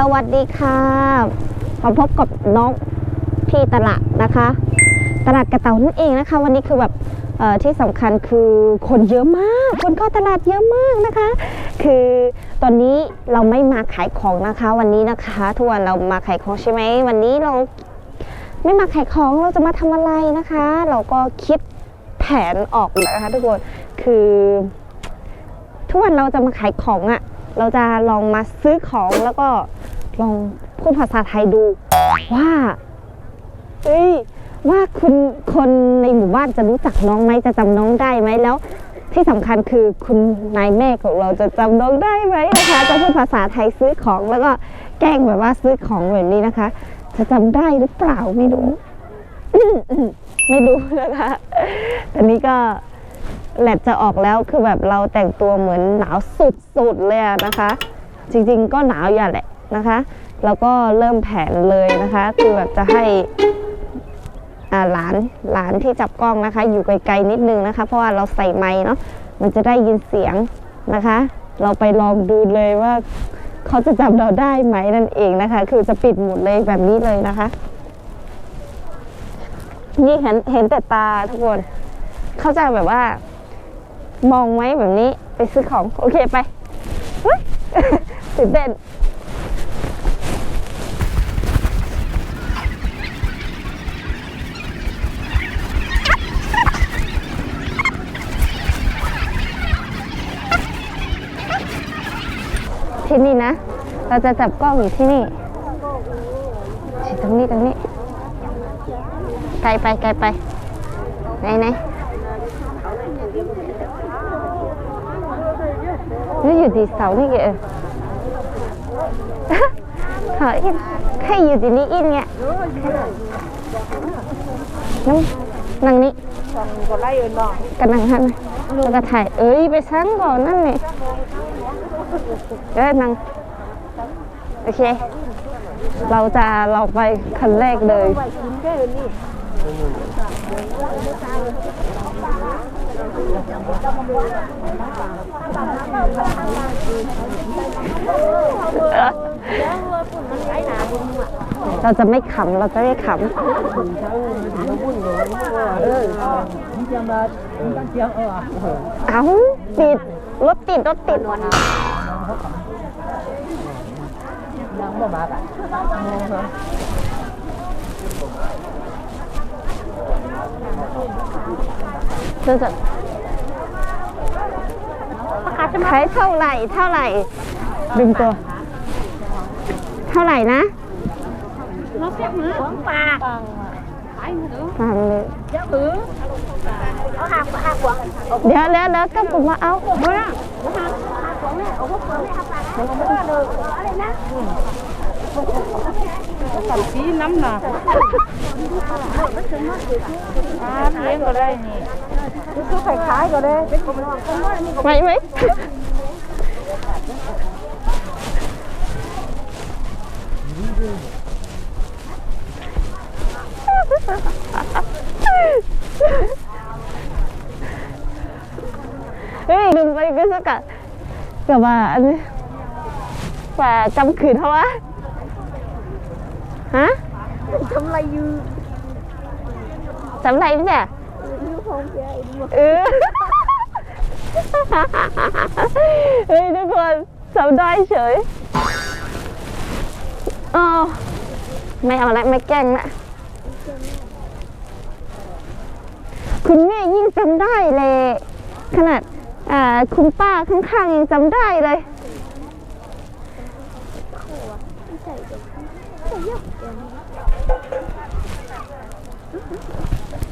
สวัสดีค่ะมาพบกับน้องที่ตลาดนะคะ ตลาดกระเต่านั่นเองนะคะ วันนี้คือแบบที่สำคัญคือคนเยอะมาก คนเข้าตลาดเยอะมากนะคะ คือตอนนี้เราไม่มาขายของนะคะ วันนี้นะคะทุกวันเรามาขายของใช่ไหมวันนี้เราไม่มาขายของเราจะมาทำอะไรนะคะ เราก็คิดแผนออกนะคะ ทุกคนคือ ทุกวันเราจะมาขายของอะ่ะเราจะลองมาซื้อของแล้วก็ ลองพูดภาษาไทยดู ว่าเอ้ยว่าคุณคนในหมู่บ้านจะรู้จักน้องไหมจะจำน้องได้ไหมแล้ว ที่สำคัญคือคุณนายแม่ของเราจะจำน้องได้ไหมนะคะ จะพูดภาษาไทยซื้อของแล้วก็แกล้งแบบว่าซื้อของแบบนี้นะคะ จะจำได้หรือเปล่าไม่รู้ ไม่รู้นะคะตอนนี้ก็แลดจะออกแล้วคือแบบเราแต่งตัวเหมือนหนาวสุดๆเลยอะนะคะ จริงๆก็หนาวอย่าแหละ นะคะ แล้วก็เริ่มแผนเลยนะคะ คือแบบจะให้หลานหลานที่จับกล้องนะคะ อยู่ไกลๆนิดนึงนะคะ เพราะว่าเราใส่ไม้เนาะมันจะได้ยินเสียงนะคะ เราไปลองดูเลยว่าเขาจะจำเราได้ไหมนั่นเองนะคะ คือจะปิดหมดเลยแบบนี้เลยนะคะ นี่เห็นเห็นแต่ตาทุกคน เขาจะแบบว่า มองไว้แบบนี้ไปซื้อของ โอเคไปตื่นเต้น ที่นี่นะ เราจะจับกล้องอยู่ที่นี่ตรงนี้ตรงนี้ ไกลไปไกลไป ไหนไหน nó dù thì xấu như vậy hỏi in hay dù thì đi in nha nâng nâng ní ก็ไล่เอินบอก cái nâng hẳn แล้วก็ถ่าย เอ้ยไป sáng ก่อนนั่นนี่ เอ้ยนังโอเค เราจะลองไปคันแรกเลยเราจะไม่ขำเราจะไม่ขำเอ้าติดรถติดรถติด ยังบ่มาอะเราจะขายเท่าไหร่เท่าไหร่ ดึงตัว เท่าไหร่นะของปากฟังเลยเจ้าหือเอาหากหากหวงเดี๋ยวแล้วแล้วก็ผมมาเอาสันสีน้ำหนักอ่าเลี้ยงก็ได้นี่ซื้อ ไข่ขายก็ได้ไหวไหมเฮ้ยดึงไปก็สั กกะกับว่าอันนี้ว่าจำขืนเขาวะฮะทำไรอยู่จำไรไหมเนี่ยเออเฮ้ยทุกคนจำได้เฉยอ๋อไม่เอาละไม่แกล้งละคุณแม่ยิ่งจำได้เลย ขนาดอ่า คุณป้าข้างๆยังจำได้เลย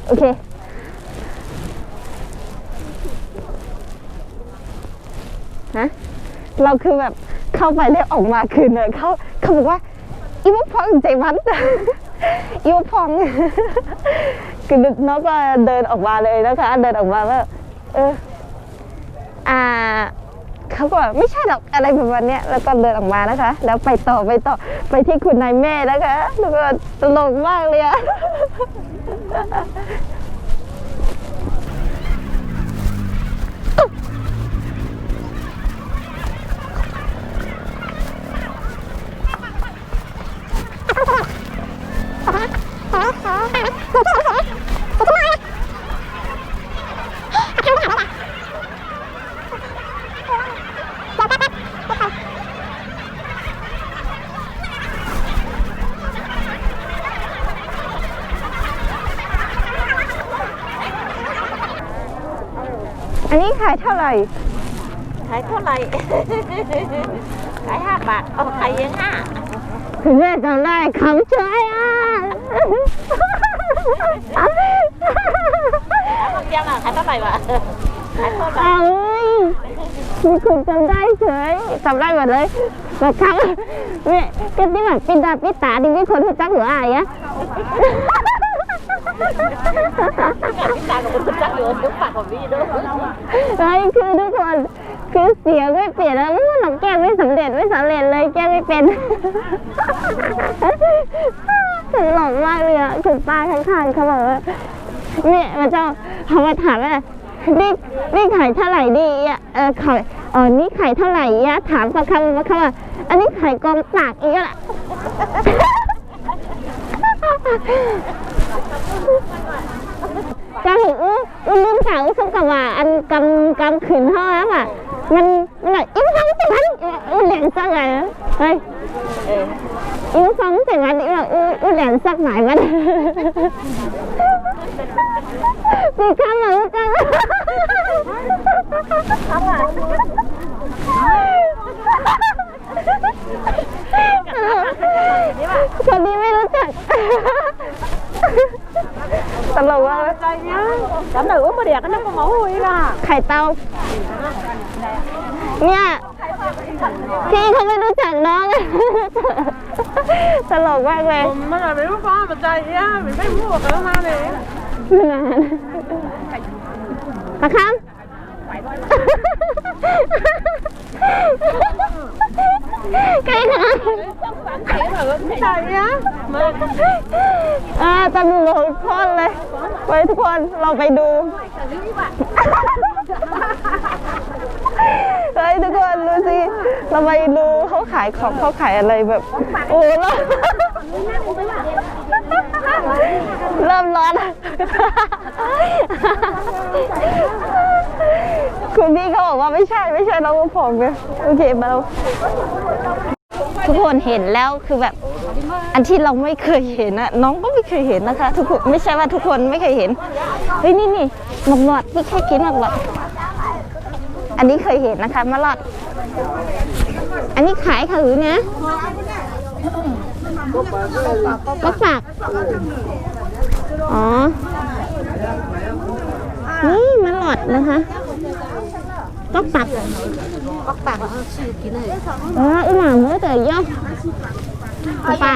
โอเคฮะเราคือแบบเข้าไปแล้วออกมาคือเนี่ยเขาเขาบอกว่าอีวพองใจมันอีวพองคือน้องก็เดินออกมาเลยนะคะ เดินออกมาว่าเออ อ่าเขาก็ไม่ใช่หรอกอะไรประมาณนี้แล้วก็เดินออกมานะคะ แล้วไปต่อไปต่อไปที่คุณนายแม่นะคะแล้วก็ตลกมากเลยอะ ร่ขายเท่าไหร่ ขายห้าบาท เอาขายเองห้าคุณแม่จำได้คำช่วยอะแล้วบางอย่างอะขายเท่าไหร่วะขายเท่าไหร่เอามีคุณจำได้เฉยจำได้หมดเลยแบบครั้งเนี่ยก็ที่แบบปิดตาปิดตาดิที่คนรู้จักหัวอายอะ พี่ตากับคุณจักอยู่ทุกปากของพี่ด้วยเฮ้ยคือทุกคนคือเสียงไม่เปลี่ยนแล้วอู้เราแก้ไม่สำเร็จไม่สำเร็จเลยแก้ไม่เป็นตลกมากเลยอะคุณป้าข้างๆเขาบอกว่าเนี่ยมันจะเขามาถามว่านี่นี่ขายเท่าไหร่ดีอะเออขายอ๋อนี่ขายเท่าไหร่อะถามประคำมาคำว่าอันนี้ขายกองปากอีกแล้วล่ะ จะเห็นอู้อู้ลืมถามอู้สมกับว่าอันกำกำขืนห่อแล้วอะมันมันแบบอิ้วฟังแต่มันอู้เหรียญสักไงเฮ้ยเอออิ้วฟังแต่มันอีว่าอู้อู้เหรียญสักหมายมันปีข้ามมาอู้จังคนนี้ไม่รู้จัก ตลกว่าจำหนูว่าเดี๋ยวก็นั่งมองอุ้ยล่ะไข่เต้าเนี่ยพี่เขาไม่รู้จักน้องตลกมากเลยผมมันไรไม่รู้ฟ้ามันใจเอี้ยมัไม่พูดกันมาเลยนานประคำไก่ค่ะใช่ไหมมา อ่าตลกพ่นเลย ไปทุกคนเราไปดูเฮ้ยทุกคนดูสิเราไปดูเขาขายของเขาขายอะไรแบบ โอ้เราเริ่มร้อน คุณพี่เขาบอกว่าไม่ใช่ไม่ใช่เราผอมไงโอเคมาเราทุกคนเห็นแล้วคือแบบ อันที่เราไม่เคยเห็นอะน้องก็ไม่เคยเห็นนะคะ ทุกคนไม่ใช่ว่าทุกคนไม่เคยเห็นเฮ้ยนี่นี่หมกหลอดพี่แค่กินหมกหลอดอันนี้เคยเห็นนะคะมะลอดอันนี้ขายค่ะหรือนะก็ฝากอ๋อนี่มะลอดนะคะก็ปัก Bóc bạc là chịu cái này เอออุ้มหมาเมื่อแต่ย่อ ป้า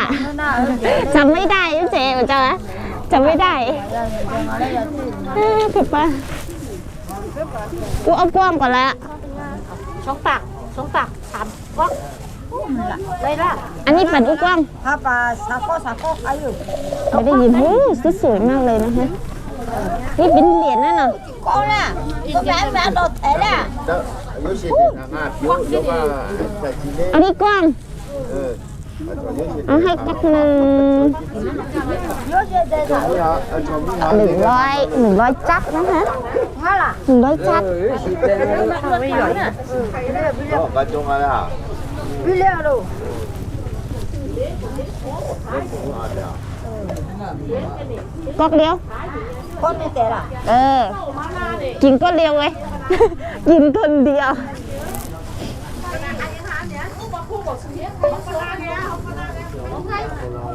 จำไม่ได้เจ๊จ้ะจำไม่ได้เออผิดป่ะกูเอากว้างก่อนละ Sống bạc Sống bạc Thảm Bóc Đây đó อันนี้เป็นอุกว้าง Apa sako sako ayo. ไม่ได้ยินโอ้สุดสวยมากเลยนะคะนี่เป็นเหรียญนั่นน่ะ Con nè, có vẻ vẻ đồ thế nè. Đó, có sự thì thằng ngà thiếu thiếu mà tại chị đấy อันนี้กว้าง ừ mà còn nhớ sự เอาให้กักหนึ่ง Nhớ gì đây là นี่ฮะเอาชมนี่ฮะหนึ่งร้อยหนึ่งร้อยจับนะคะ ngá là.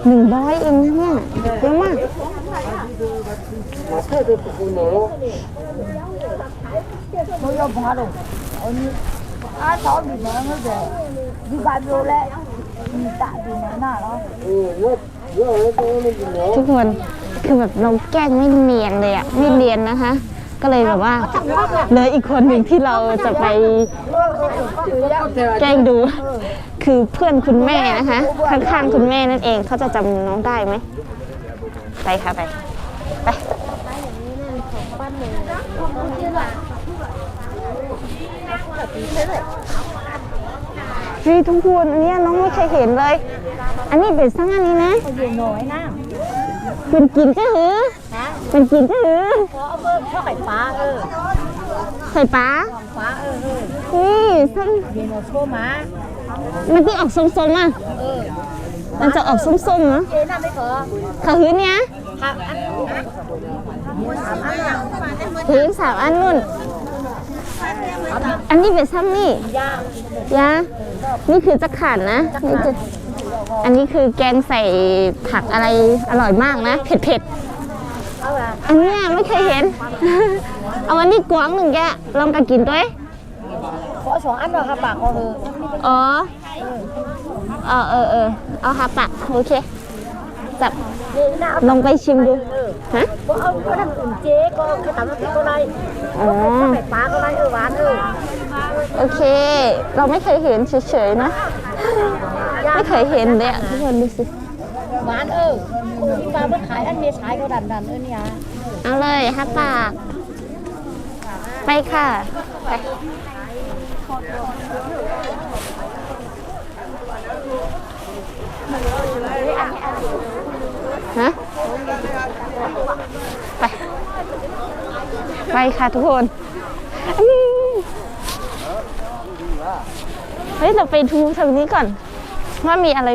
หนึ่งร้อยจับก็กระจงอะไรอะ Video đâu. ก๊อกเออกินก็เลยกินคนเดียวหนึ่งร้อยเองเนี่ยเยอะมากทุกคนคือแบบเราแกล้งไม่เนียนเลยอะไม่เนียนนะคะ ก็เลยแบบว่าเหลยอีกคนหนึ่งที่เราจะไปแกล้งดู คือเพื่อนคุณแม่นะคะข้างๆคุณแม่นั่นเองเขาจะจำน้องได้ไหมไปค่ะไปไปเฮ้ยทุกคนอันเนี้ยน้องไม่เคยเห็นเลย อันนี้เป็นสั่งอันนี้นะเย็นน้อยนะเป็นกินก็หือ ฮะเป็นกินก็หือพอเอาเบิ่งข้าไข่ปลาเออใส่ปลาปลาเออเออนี่สั่งเย็นโชมามันที่ออกส้มๆอะเออมันจะออกส้มๆเนาะเย็นน่ะไม่ขอขาหื้อเนี้ยผักอันสามอันอย่งหือสามอันนู่น อันนี้เป็นซ้ำนี่ยางยานี่คือจะขาดนะนี่คืออันนี้คือแกงใส่ผักอะไรอร่อยมากนะ เผ็ดๆ อันเนี้ยไม่เคยเห็น เอาอันนี้กวางหนึ่งแกะลองกันกินด้วย ขอสองอันหน่อยค่ะปากขอเอออ๋อ เออเออเออเอาค่ะปะโอเค จับเย็นน่ะลองไปชิมดู ฮะ ก็เอาก็ทำอุ่นเจ๊ก็คือตำน้ำพริกก็ได้อ๋อไข่ปลาก็ได้เออหวานเออโอเค เราไม่เคยเห็นเฉยๆนะ ไม่เคยเห็นเลยอะทุกคนดูสิ หวานเออที่ปลาเพิ่งขายอันเมียขายเขาดันดันเออเนี่ยเอาเลยฮะปาก ไปค่ะไปฮะไป ไปค่ะทุกคนเฮ้ยเราไปดูทางนี้ก่อน ว่ามีอะไร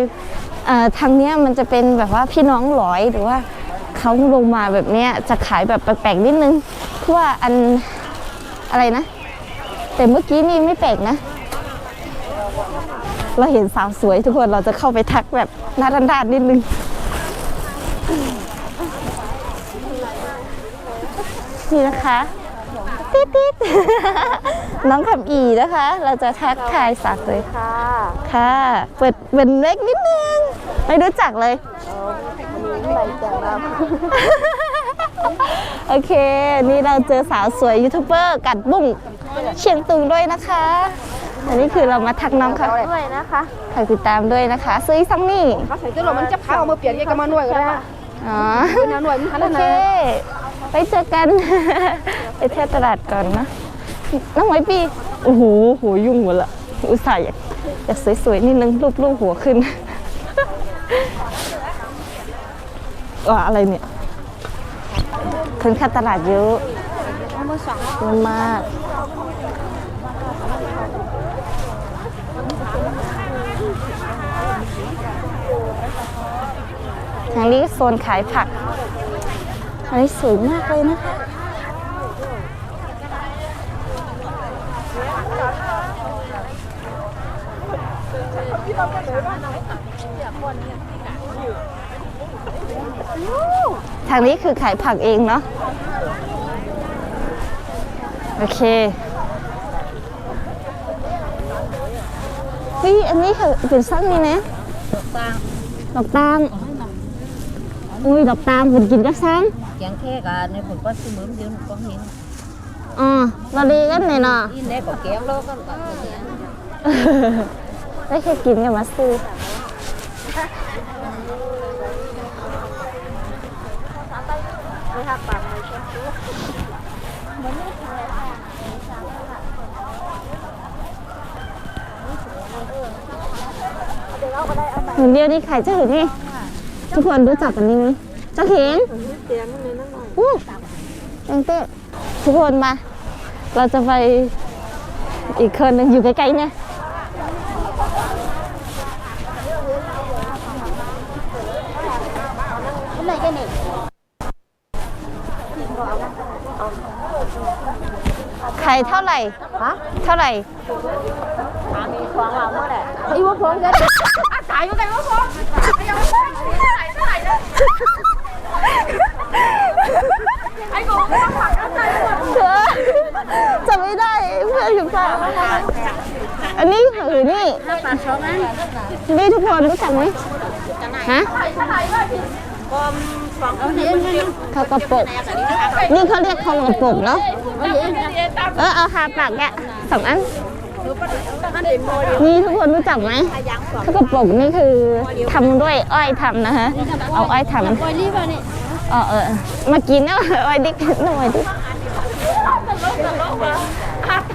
ทางเนี้ยมันจะเป็นแบบว่าพี่น้องหลอยหรือว่าเขาลงมาแบบเนี้ยจะขายแบบแปลกๆนิดนึงเพราะว่าอันอะไรนะ แต่เมื่อกี้นี่ไม่แปลกนะ เราเห็นสาวสวยทุกคนเราจะเข้าไปทักแบบน้าด้านๆนิดนึงนี่นะคะ ติ๊ดติ๊ดน้องคำอีนะคะ เราจะทักทายสาวสวยค่ะ ค่ะ เปิดเป็นเล็กนิดนึง ไม่รู้จักเลยโอเค นี่เราเจอสาวสวยยูทูบเบอร์กัดบุ้งเชียงตุงด้วยนะคะ อันนี้คือเรามาทักน้องค่ะด้วยนะคะฝากติดตามด้วยนะคะ ซื้อซังนี่เขาใส่ตัวมันจะพาเอามาเปลี่ยนยังกับมาหน่วยก็ได้อ๋อหน่วยมันทันโอนะเค ไปเจอกัน ไปเที่ยวตลาดก่อนนะน้องไว้ปีโอ้โหโหยุ่งหมดละอุตส่าห์อยากอยากสวยๆนิดนึงรูปๆหัวขึ้นว่าอะไรเนี่ยคนเข้าตลาดเยอะเยอะมากทางนี้โซนขายผัก อันนี้สวยมากเลยนะคะ ทางนี้คือขายผักเองเนาะ โอเคเฮ้ยอันนี้คือเป็นซักนี่นะดอกตาลอุ้ยดอกตาลผมกินกับซัง แกงแค่กันในผลก็ซื้อมือเดียวก็เห็นอ๋อเราดีกันเนี่ยเนาะอินในก็แกงโลก็แบบนี้ได้แค่กินกับมาซื้อหนึ่งเดียวนี่ขายเจ้าหึงไงทุกคนรู้จักกันนี่ไหมเจ้าเข็ง อู้ตังเต้ทุกคนมา เราจะไปอีกคนหนึ่งอยู่ใกล้ๆเนี่ยขายเท่าไหร่ ฮะ เท่าไหร่มีควางเราเมื่อไหร่อีว่าพร้อมกันขายอยู่กันว่าพร้อม เธอจำไม่ได้เพื่อนคุณป้า อันนี้หรือนี่ปลาช้อนนั้นนี่ทุกคนรู้จักไหมฮะเอาเข้าวกระปกนี่เขาเรียกข้าวกระปกเนาะเออเอาหาปากแกสองอันนี่ทุกคนรู้จักไหมข้าวกระปกนี่คือทำด้วยอ้อยทำนะคะเอาอ้อยทำเออเออมากินเนาะอ้อยดิกหน่อยดิ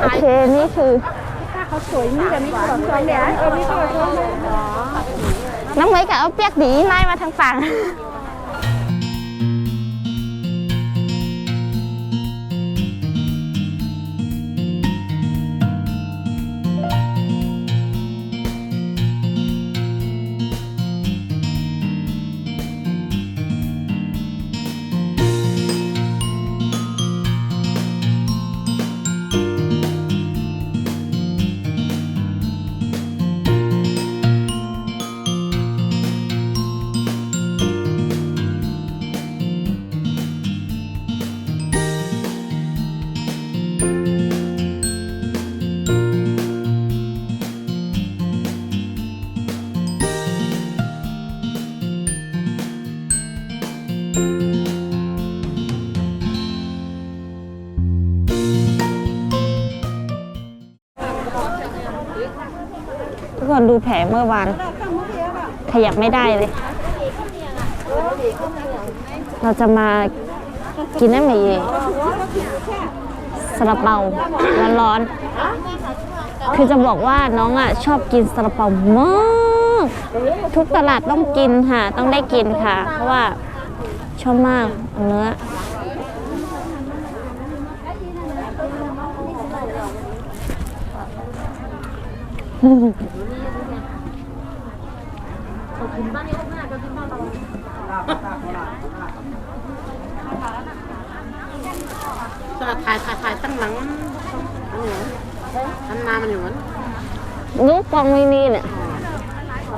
โอเคนี่คือ ขาสวยนี่แต่ไม่สวยสวยแหนเออไม่สวยสวยน้องเมย์กับเอาเปียกดีไล่มาทางฝั่ง ดูแผลเมื่อวาน ขยับไม่ได้เลย เราจะมากินน้ำหมี่ซาลาเปาร้อนๆคือจะบอกว่าน้องอะชอบกินซาลาเปามากทุกตลาดต้องกินค่ะ ต้องได้กินค่ะ เพราะว่าชอบมากเนื้อส ลัดถ่ายถ่ายถ่ายตั้งหลังมันอันนี้อันนามันอยู่มันลูกกองมินีเนี่ย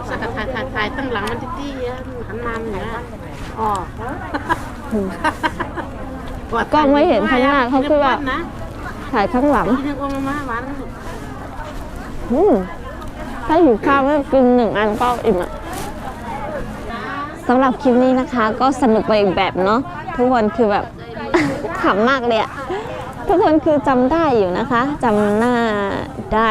สลัดถ่ายถ่ายถ่ายตั้งหลังมันตี้ๆหันนามันอยู่นะอ๋อกล้องไม่เห็นข้างหน้าเขาคือแบบนะถ่ายข้างหลังกินโอมามาหวานอืมถ้าหิวข้าวก็กินหนึ่งอันก็อิ่มอะสำหรับคลิปนี้นะคะ ก็สนุกไปอีกแบบเนาะทุกคนคือแบบขำมากเลยอะทุ กคนคือจำได้อยู่นะคะจำหน้าได้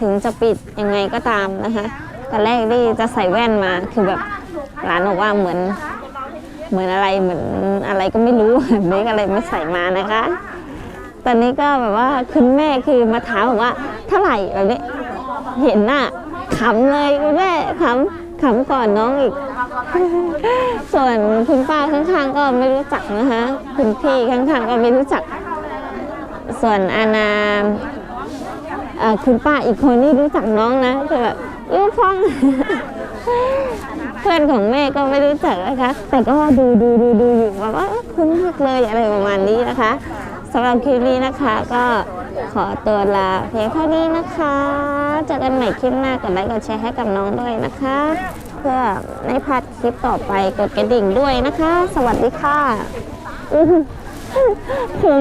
ถึงจะปิดยังไงก็ตามนะคะตอนแรกนี่จะใส่แว่นมาคือแบบร้านบอกว่าเหมือนเหมือนอะไรเหมือนอะไรก็ไม่รู้เมกอะไรไม่ใส่มานะคะ ตอนนี้ก็แบบว่าคุณแม่คือมาถามบอกว่าเท่าไหร่แบบนี้เห็นหน้าขำเลยคุณแม่ขำขำก่อนน้องอีก ส่วนคุณป้าข้างๆก็ไม่รู้จักนะคะ คุณพี่ข้างๆก็ไม่รู้จัก ส่วนอาณาคุณป้าอีกคนนี่รู้จักน้องนะคือแบบลูกฟ้องเพื่อนของแม่ก็ไม่รู้จักนะคะ แต่ก็ดูดูดูดูอยู่แบบว่าคุ้นมากเลยอะไรประมาณนี้นะคะสำหรับคลิปนี้นะคะก็ขอตัวลาเพียงเท่านี้นะคะเจอกันใหม่คลิปหน้ากดไลค์กดแชร์ให้กับน้องด้วยนะคะ เพื่อไม่พลาดคลิปต่อไปกดกระดิ่งด้วยนะคะ สวัสดีค่ะอื้อหือผม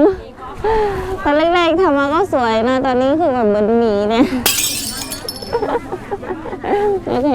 ตอนแรกๆทำมาก็สวยนะ ตอนนี้คือแบบเหมือนหมีเนี่ย โอเค